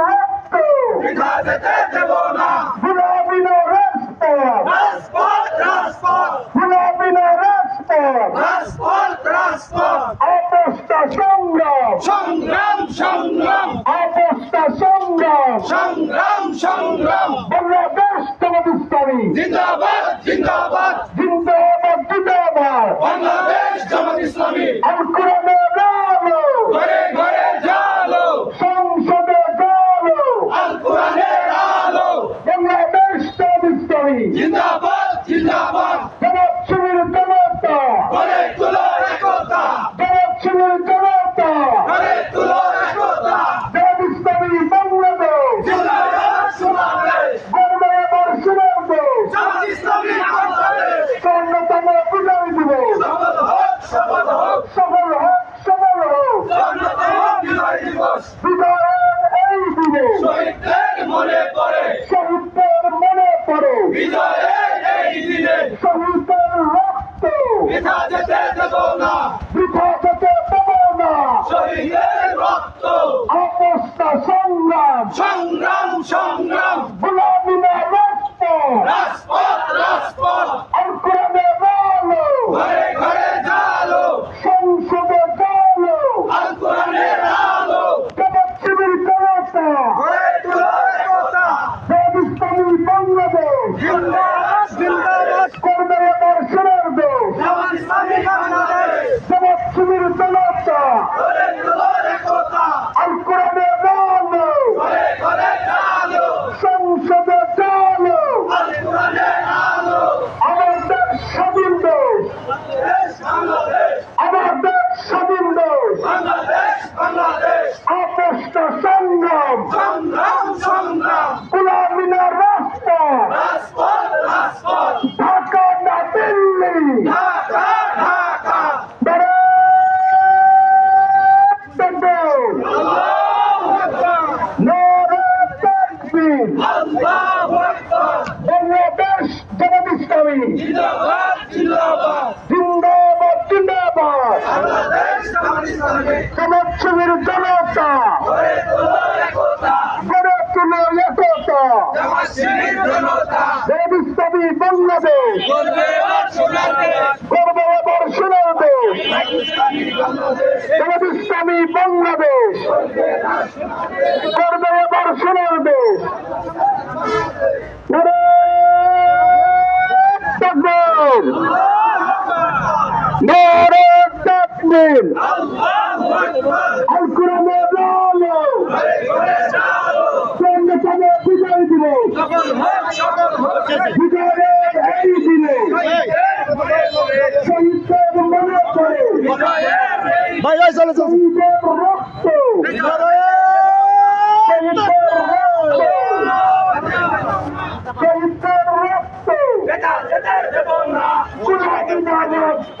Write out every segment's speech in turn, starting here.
রক্ত বৃথা যেতে দেব না গুলাবিন রাজপথ রাজপথ রাজপথ গুলাবিন রাজপথ রাজপথ রাজপথ অবস্থা সংগ্রাম সংগ্রাম সংগ্রাম অবস্থা সংগ্রাম সংগ্রাম সংগ্রাম বাংলাদেশ ইসলামী জিন্দাবাদ জিন্দাবাদ জিন্দাবাদ জিন্দাবাদ বাংলাদেশ জামাত ইসলামী আল কোরআনের আলো ঘরে ঘরে জালো সংসদে আলো আল কোরআনের আলো বাংলাদেশ তোমার ইসলামী জিন্দাবাদ জিন্দাবাদ। জনাব শিবির জনতা। ঘরে তুলো একতা। জনাব শিবির জনতা। ঘরে তুলো একতা। জনাব ইসলামী বাংলাদেশ। জিন্দাবাদ সোনাদেশ গর্বে এবার শুনের দেশ। ইসলামী বাংলাদেশ। স্বর্ণতম বিজয় দিবস। শপথ হোক শপথ হোক। সফল হোক সফল হোক। স্বর্ণতম বিজয় দিবস বিজয়ের এই দিনে শহীদদের মনে পড়ে শহীদদের দিনে। শহীদের রক্ত। বৃথা যেতে দেব না। অবস্থা সংগ্রাম। সংগ্রাম সংগ্রাম গুলামিনা রক্ত রাজপথ রাজপথ আল কোরআনের আলো ঘরে ঘরে জালো সংসদে আলো আল কোরআনের আলো জনাব শিবির জনতা ঘরে তুলো একতা জনাব ইসলামী বাংলাদেশ জিন্দাবাদ করবে এবার শুনের দেশ জামাত শিবির জনতা আলো ঘরে ঘরে জালো সংসদে আলো আল কোরআনের আলো আমাদের স্বাধীন দেশ দেশ বাংলাদেশ আমাদের স্বাধীন দেশ বাংলাদেশ বাংলাদেশ অবস্থা সংগ্রাম সংগ্রাম সংগ্রাম গুলামিনা রাস্তা রাজপথ রাজপথ ঢাকা না দিল্লি ঢাকা ঢাকা আল্লাহু আকবার আল্লাহু আকবার বাংলাদেশ জামাত ইসলামী জিন্দাবাদ জিন্দাবাদ জিন্দাবাদ জিন্দাবাদ বাংলাদেশ জামাত শিবির জনতা গড়ে তুলো একতা জনতা বাংলাদেশ। করবে এবার সোনার দেশ ইসলামী বাংলাদেশ। আল ঘরে জালো সঙ্গে সঙ্গে বিজয় হোক বিজয়ের এই দিনে শহীদদের মনে করে ভাই ভাই চলে শহীদের রক্ত। শহীদের রক্ত। শহীদের রক্ত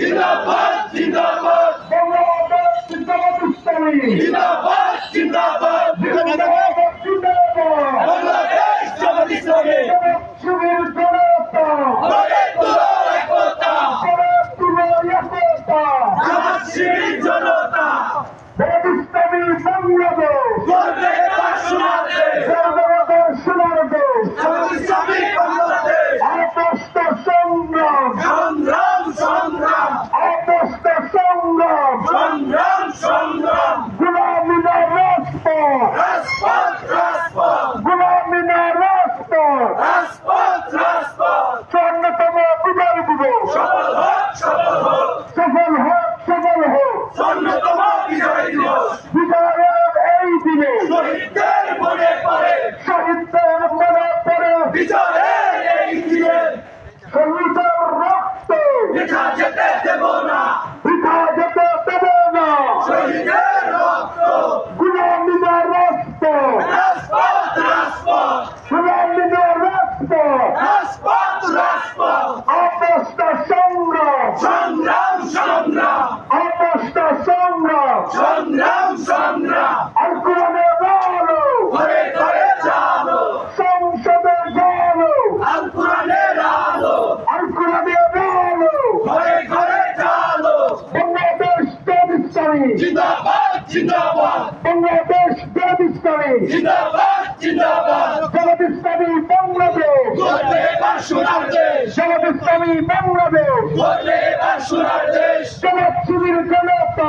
জিন্দাবাদ জিন্দাবাদ। জিন্দাবাদ জিন্দাবাদ বাংলাদেশ জামাত ইসলামী। ঘরে তুলো একতা। জামাত শিবির জনতা স্বর্ণ তোমার বিজয় দিবস বিজয়ের এই দিনে শহীদদের মনে পড়ে শহীদদের মনে পড়ে বিজয়ের এই দিনে শহীদের রক্ত বৃথা যেতে দেব না বৃথা যেতে দেব না শহীদের রক্ত! বাংলাদেশ জামাত ইসলামী জামাত ইসলামী বাংলাদেশ। জামাত ইসলামী বাংলাদেশ। জামাত শিবির জনতা।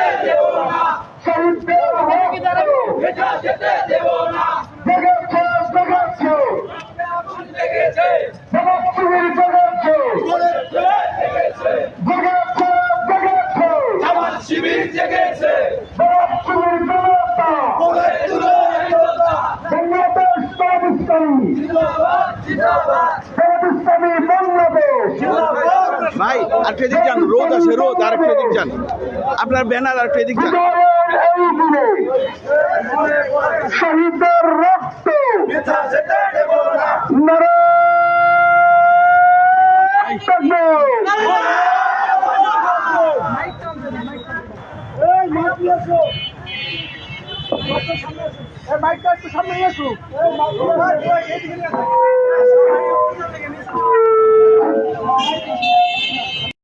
যেতে দেব না শহীদদের ভেজা যেতে দেব না জেগেছে জেগেছে জেগেছে জেগেছে জেগেছে আমার শিবির জেগেছে জিন্দাবাদ জিন্দাবাদ ভাই আর এদিক যান রোদ আছে রোদ আর এদিক যান। আপনার ব্যানার আর এদিক যান। শহীদের রক্ত। মাইকটা একটু সামনে এসো মাইকটা